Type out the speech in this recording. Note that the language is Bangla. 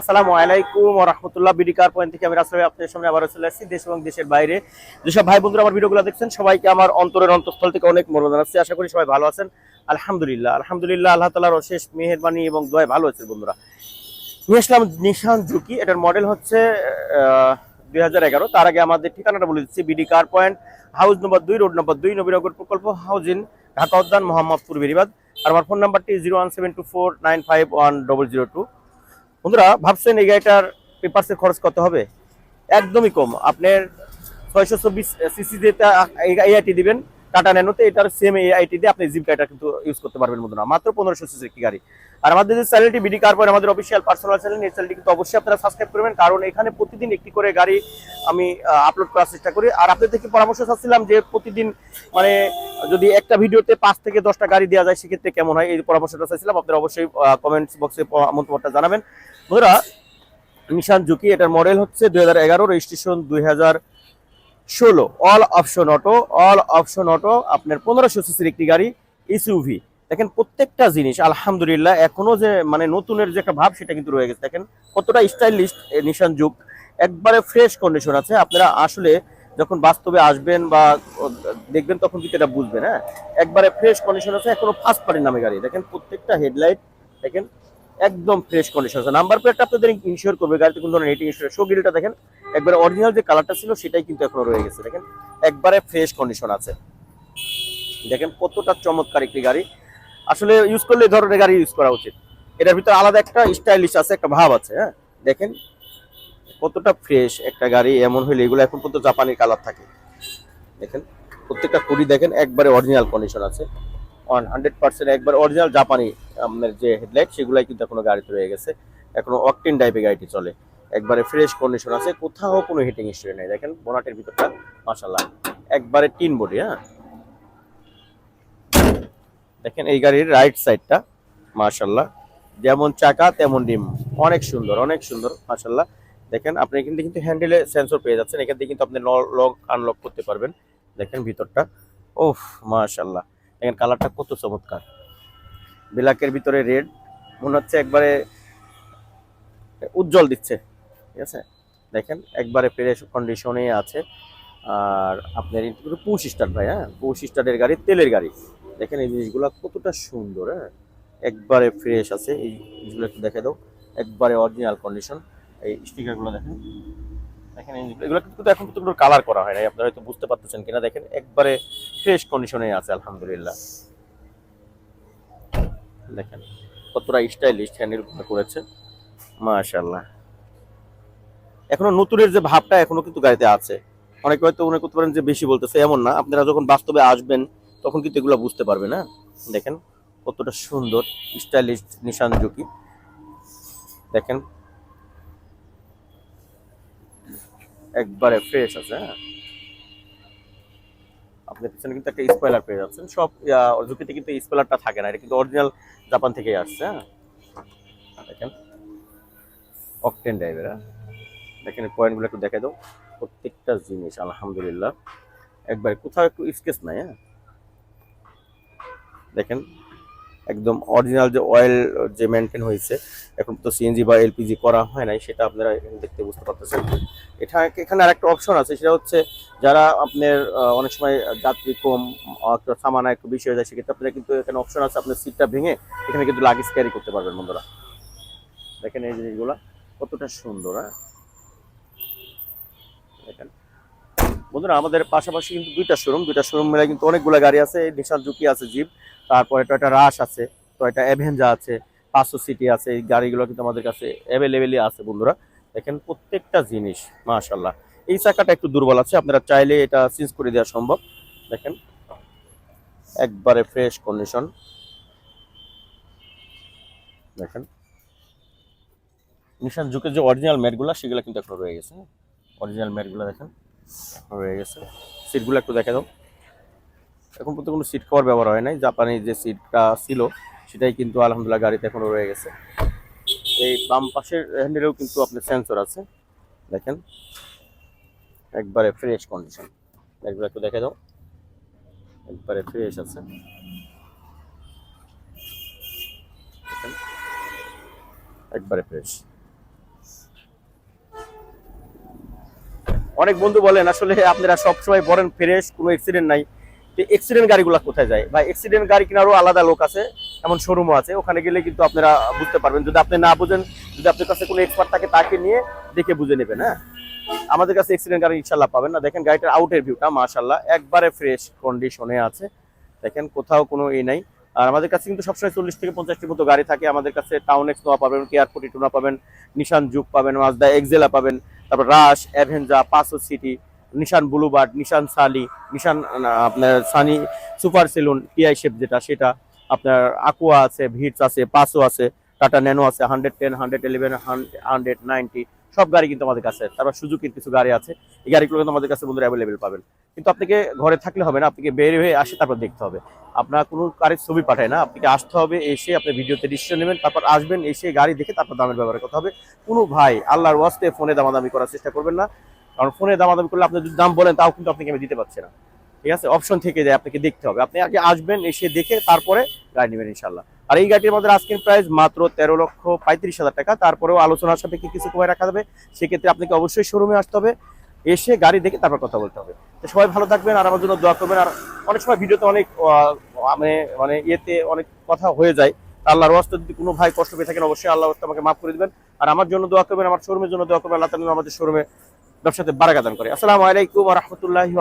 আসসালামু আলাইকুম রহমতুল্লাহ। বিডি কার পয়েন্ট থেকে আমি রাসেল আপনাদের সামনে আবার চলে আসছি। দেশ এবং দেশের বাইরে। যেসব ভাই বন্ধুরা আমার ভিডিওগুলো দেখছেন, সবাইকে আমার অন্তরের অন্তঃস্থল থেকে অনেক মরণ জানাচ্ছি। আশা করি সবাই ভালো আছেন। আলহামদুলিল্লাহ আলহামদুলিল্লাহ, আল্লাহ তালার অশেষ মেহেরবানি এবং দয় ভালো আছেন বন্ধুরা। নিয়ে আসলাম নিশান ঝুঁকি। এটার মডেল হচ্ছে দুই হাজার এগারো। তার আগে আমাদের ঠিকানাটা বলে দিচ্ছি। BD car point house number দুই রোড নম্বর দুই, নবীনগর প্রকল্প হাউজিং ঢাকা উদ্যান, মোহাম্মদপুর বেরিবাদ আর আমার ফোন নাম্বারটি zero one seven two four nine five one double zero two বন্ধুরা, ভাবছেন এই গাড়িটার পেপারসের খরচ কত হবে? একদমই কম। আপনার ছয়শো চব্বিশ সিসি যেটা এআইটি দিবেন টাটা ন্যানোতে এটার সেম এআইটি দিয়ে আপনি জিপ গাড়িটা কিন্তু ইউজ করতে পারবেন বন্ধুরা। মাত্র পনেরোশো সিসি একটি গাড়ি। আর আমাদের যে চ্যানেলটি বিডি কার পর আমাদের অফিসিয়াল পার্সোনাল চ্যানেল এই চ্যানেলটি কিন্তু অবশ্যই আপনারা সাবস্ক্রাইব করবেন, কারণ এখানে প্রতিদিন একটি করে গাড়ি আমি আপলোড করার চেষ্টা করি। আর আপনাদের থেকে পরামর্শ চাচ্ছিলাম যে প্রতিদিন মানে যদি একটা ভিডিওতে পাঁচ থেকে দশটা গাড়ি দেওয়া যায়, সেক্ষেত্রে কেমন হয়? এই পরামর্শটা চাইছিলাম আপনারা অবশ্যই কমেন্টস বক্সে মন্তব্যটা জানাবেন। বন্ধুরা নিশান জুকি এটার মডেল হচ্ছে দুই হাজার এগারো রেজিস্ট্রেশন দুই হাজার ষোলো। All option auto all option auto আপনার পনেরোশো সিসির একটি গাড়ি এসইউভি দেখেন, প্রত্যেকটা জিনিস, আলহামদুলিল্লাহ, এখনও যে মানে নতুনের যে একটা ভাব, সেটা কিন্তু রয়ে গেছে। দেখেন, কতটা স্টাইলিশ নিশান যুগ একবারে ফ্রেশ কন্ডিশন আছে। আপনারা আসলে যখন বাস্তবে আসবেন বা দেখবেন, তখন কিন্তু এটা বুঝবেন হ্যাঁ? একবারে ফ্রেশ কন্ডিশন আছে, এখনও ফার্স্ট পার্টির নামে গাড়ি। দেখেন, প্রত্যেকটা হেডলাইট দেখেন একদম ফ্রেশ কন্ডিশন আছে নাম্বার প্লেটটা আপনাদের ইনশিওর করবে, গাড়িতে কোনো ধরনের রেটিং ইনশিওর শো গ্রিলটা দেখেন। একবারে অরিজিনাল যে কালারটা ছিল, সেটাই কিন্তু এখনও রয়ে গেছে, দেখেন। একবারে ফ্রেশ কন্ডিশন আছে। দেখেন কতটা চমৎকার একটি গাড়ি। আসলে ইউজ করলে ধরনের গাড়ি ইউজ করা উচিত। এটার ভিতরে আলাদা একটা স্টাইলিশ আছে, একটা ভাব আছে হ্যাঁ? দেখেন কতটা ফ্রেশ একটা গাড়ি, এমন হইলে এগুলো এখন পর্যন্ত জাপানি কালার থাকে। দেখেন, প্রত্যেকটা কুড়ি দেখেন, একবারে অরিজিনাল কন্ডিশন আছে। ওয়ান হান্ড্রেড পার্সেন্ট একবার অরিজিনাল জাপানি আপনার যে হেডলাইট সেগুলাই কিন্তু এখনও গাড়িতে রয়ে গেছে। এখনও অকটেন টাইপের গাড়িটি চলে। একবারে ফ্রেশ কন্ডিশন আছে, কোথাও কোনো হিটিং হিস্ট্রি নেই। দেখেন বোনাটের ভিতরটা মাসাল্লাহ একবারে টিন বডি হ্যাঁ? দেখেন, এই গাড়ির রাইট সাইডটা মাশাল্লাহ যেমন চাকা, তেমন ডিম। অনেক সুন্দর অনেক সুন্দর মাশাল্লাহ দেখেন, আপনি এখান থেকে কিন্তু হ্যান্ডেলে সেন্সর পেয়ে যাচ্ছেন। এখান থেকে কিন্তু আপনি লক আনলক করতে পারবেন। দেখেন, ভিতরটা। ওফ মাশাল্লাহ দেখেন কালারটা কত চমৎকার। ব্ল্যাকের ভিতরে রেড, মনে হচ্ছে একবারে উজ্জ্বল দিচ্ছে, ঠিক আছে? দেখেন, একবারে ফ্রেশ কন্ডিশনে আছে। আর আপনার পুশ স্টার ভাই হ্যাঁ? পুশ স্টারের গাড়ি, তেলের গাড়ি। দেখেন এই জিনিসগুলো কতটা সুন্দর হ্যাঁ? একবারে ফ্রেশ আছে, এই জিনিসগুলো একটু দেখে দাও। একবারে অরিজিনাল কন্ডিশন এই স্টিকারগুলো দেখেন। দেখেন এগুলো কিন্তু এখন কিন্তু কালার করা হয় নাই। আপনারা হয়তো বুঝতে পারতেছেন কিনা। দেখেন, একবারে ফ্রেশ কন্ডিশনে আছে, আলহামদুলিল্লাহ। দেখেন, কতটা স্টাইলিশ হ্যান্ডেল করেছে। মাশাল্লাহ এখনও নতুনের যে ভাবটা এখনও কিন্তু গাড়িতে আছে। অনেকে হয়তো মনে করতে পারেন যে বেশি বলতেছে, এমন না। আপনারা যখন বাস্তবে আসবেন, তখন কিন্তু এগুলো বুঝতে পারবে না দেখেন, কতটা সুন্দর স্টাইলিশ নিশান জুকি দেখেন, একবারে ফ্রেশ আছে হ্যাঁ? আপনার পিছনে কিন্তু একটা স্পয়লার পেয়ে যাচ্ছেন। সব ঝুঁকিতে কিন্তু স্পয়লারটা থাকে না, এটা কিন্তু অরিজিনাল জাপান থেকেই আসছে হ্যাঁ। দেখেন। অকটেন ড্রাইভার হ্যাঁ। দেখেন পয়েন্টগুলো একটু দেখে দাও। প্রত্যেকটা জিনিস, আলহামদুলিল্লাহ। একবার কোথাও একটু স্কেচ নাই হ্যাঁ। দেখেন একদম অরিজিনাল যে অয়েল যে মেনটেন হয়েছে, এখন তো সিএনজি বা এলপিজি করা হয় নাই, সেটা আপনারা এখানে দেখতে বুঝতে পারতেছেন। এটা এখানে আর একটা অপশন আছে, সেটা হচ্ছে যারা আপনার অনেক সময় যাত্রী কম সামানা একটু বেশি হয়ে যায়, সেক্ষেত্রে আপনারা কিন্তু এখানে অপশন আছে, আপনার সিটটা ভেঙে এখানে কিন্তু লাগেজ ক্যারি করতে পারবেন বন্ধুরা। দেখেন এই জিনিসগুলো কতটা সুন্দর হ্যাঁ? দেখেন। বন্ধুরা, আমাদের পাশাপাশি কিন্তু দুইটা শোরুম দুইটা শোরুম মিলে কিন্তু অনেকগুলো গাড়ি আছে। নিশান জুকি আছে জিপ, তারপরে টয়টা রাশ আছে টয়টা অ্যাভেঞ্জা আছে, পাঁচশো সিটি আছে, এই গাড়িগুলো কিন্তু আমাদের কাছে অ্যাভেলেবেলই আছে বন্ধুরা। দেখেন প্রত্যেকটা জিনিস মাশাল্লাহ এই চাকাটা একটু দুর্বল আছে, আপনারা চাইলে এটা চেঞ্জ করে দেওয়া সম্ভব। দেখেন, একবারে ফ্রেশ কন্ডিশন দেখেন, নিশান জুকের যে অরিজিনাল ম্যাটগুলো সেগুলো কিন্তু এখন রয়ে গেছে। অরিজিনাল ম্যাটগুলো দেখেন। রয়ে গেছে। সিটগুলো একটু দেখে দাও। এখন পর্যন্ত কোনো সিট কভার ব্যবহার হয় নাই। জাপানি যে সিটটা ছিল, সেটাই কিন্তু আলহামদুলিল্লাহ গাড়িতে এখনও রয়ে গেছে। এই বাম পাশের হ্যান্ডেলেও কিন্তু আপনার সেন্সর আছে। দেখেন, একবারে ফ্রেশ কন্ডিশন একবার একটু দেখে দাও। একবারে ফ্রেশ আছে। একবারে ফ্রেশ অনেক বন্ধু বলেন, আসলে আপনারা সবসময় বলেন ফ্রেশ কোনো অ্যাক্সিডেন্ট নাই। তো অ্যাক্সিডেন্ট গাড়িগুলো কোথায় যায়? বা অ্যাক্সিডেন্ট গাড়ি কেনারও আলাদা লোক আছে, এমন শোরুমও আছে। ওখানে গেলে কিন্তু আপনারা বুঝতে পারবেন। যদি আপনি না বুঝেন, যদি আপনার কাছে কোনো এক্সপার্ট থাকে তাকে নিয়ে দেখে বুঝে নেবেন হ্যাঁ? আমাদের কাছে অ্যাক্সিডেন্ট গাড়ি ইনশাল্লাহ পাবেন না। দেখেন গাড়িটার আউটের ভিউটা মাশাল্লাহ একবারে ফ্রেশ কন্ডিশনে আছে। দেখেন, কোথাও কোনো ই নাই। আর আমাদের কাছে কিন্তু সবসময় চল্লিশ থেকে পঞ্চাশটির মতো গাড়ি থাকে। আমাদের কাছে টাউন এক্স নোয়া পাবেন কেয়ার ফোর্টি টুনা পাবেন নিশান যুগ পাবেন মাজদা এক্সেলা পাবেন। তারপর Rush, Avanza Passo city, Nissan Bluebird, Nissan সালি, নিশান আপনার Sunny super saloon, TI shape যেটা, সেটা আপনার আকুয়া আছে, ভিটস আছে পাসো আছে, টাটা ন্যানো আছে, hundred ten, hundred eleven hundred ninety সব গাড়ি কিন্তু আমাদের কাছে, তারপর সুজুকির কিছু গাড়ি আছে, এই গাড়িগুলো কিন্তু আমাদের কাছে বন্ধুরা অ্যাভেলেবেল পাবেন। কিন্তু আপনাকে ঘরে থাকলে হবে না, আপনাকে বের হয়ে আসে তারপর দেখতে হবে। আপনার কোনো গাড়ির ছবি পাঠায় না, আপনাকে আসতে হবে, এসে আপনি ভিডিওতে ডিসিশন নেবেন, তারপর আসবেন, এসে গাড়ি দেখে তারপর দামের ব্যবহার করতে হবে। কোনো ভাই আল্লাহর ওয়াস্তে ফোনে দামাদামি করার চেষ্টা করবেন না, কারণ ফোনে দামাদামি করলে আপনি যদি দাম বলেন, তাও কিন্তু আপনাকে আমি দিতে পারছি না। ঠিক আছে? অপশন থেকে যায় আপনাকে দেখতে হবে। আপনি আগে আসবেন, এসে দেখে তারপরে গাড়ি নেবেন ইনশাল্লাহ আর এই গাড়িটির মধ্যে আজকের প্রাইস মাত্র তেরো লক্ষ পঁয়ত্রিশ হাজার টাকা। তারপরেও আলোচনার সাপেক্ষে কিছু কমে রাখা যাবে, সেক্ষেত্রে আপনাকে অবশ্যই শোরুমে আসতে হবে, এসে গাড়ি দেখে তারপর কথা বলতে হবে। তো সবাই ভালো থাকবেন আর আমার জন্য দোয়া করবেন। আর অনেক সময় ভিডিওতে অনেক মানে মানে ইয়েতে অনেক কথা হয়ে যায়। আল্লাহর ওয়াস্তে যদি কোনো ভাই কষ্ট পেয়ে থাকেন, অবশ্যই আল্লাহ আমাকে মাফ করে দিবেন। আর আমার জন্য দোয়া করবেন, আমার শোরুমের জন্য দোয়া করবেন, আল্লাহ আমাদের শোরুমে ব্যবসাতে বারাকা দান করে। আসসালামু আলাইকুম রাহমাতুল্লাহি